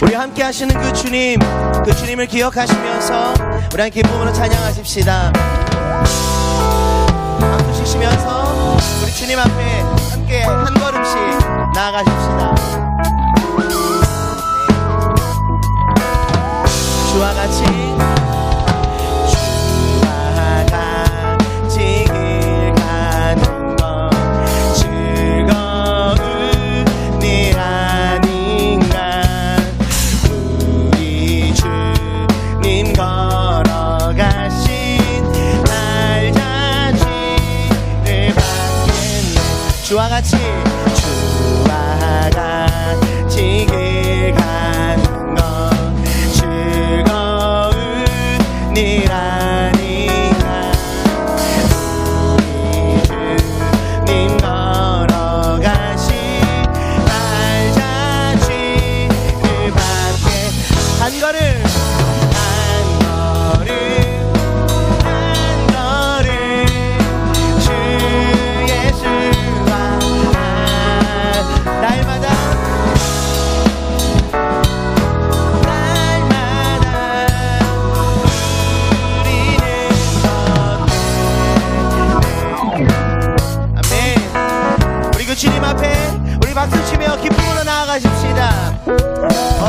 우리 함께 하시는 그 주님 그 주님을 기억하시면서 우리 함께 기쁨으로 찬양하십시다. 박수 치시면서 우리 주님 앞에 함께 한 걸음씩 나아가십시다. 네. 주와 같이 I change.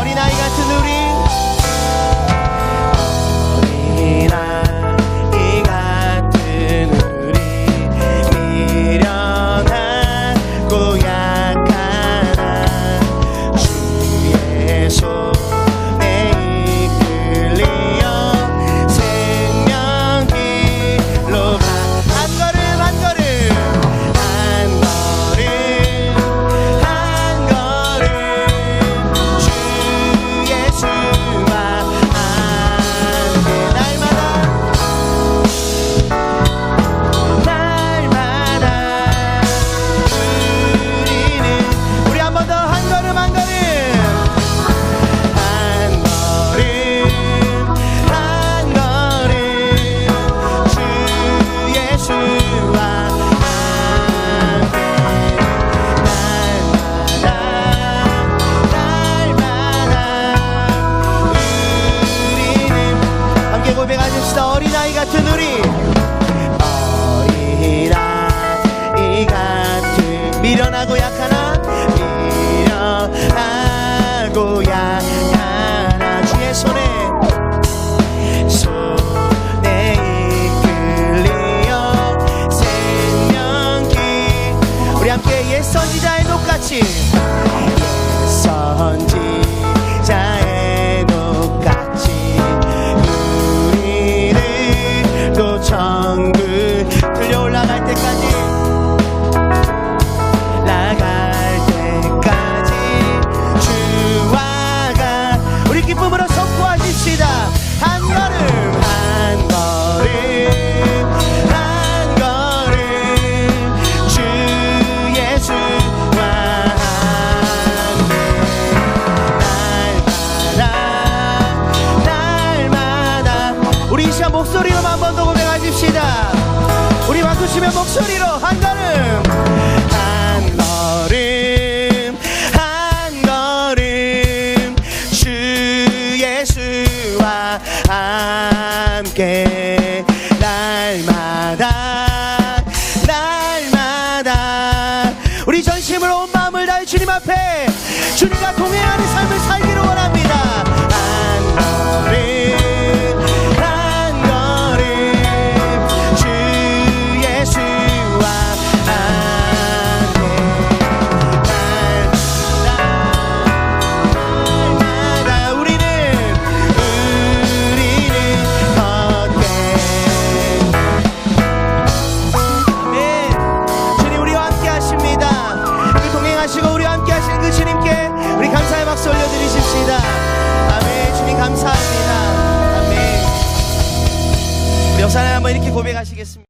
りない 함께 고백하십시다. 어린아이 같은 우리. 어린아이 같은 미련하고 약한 바꾸시면 목소리로 한 걸음. 한 걸음 한 걸음. 주 예수와 함께 날마다 날마다. 우리 전심으로 온 마음을 다해 주님 앞에 주님과 동행하는 삶을 살기를 원합니다. 옆 사람 한번 이렇게 고백하시겠습니다.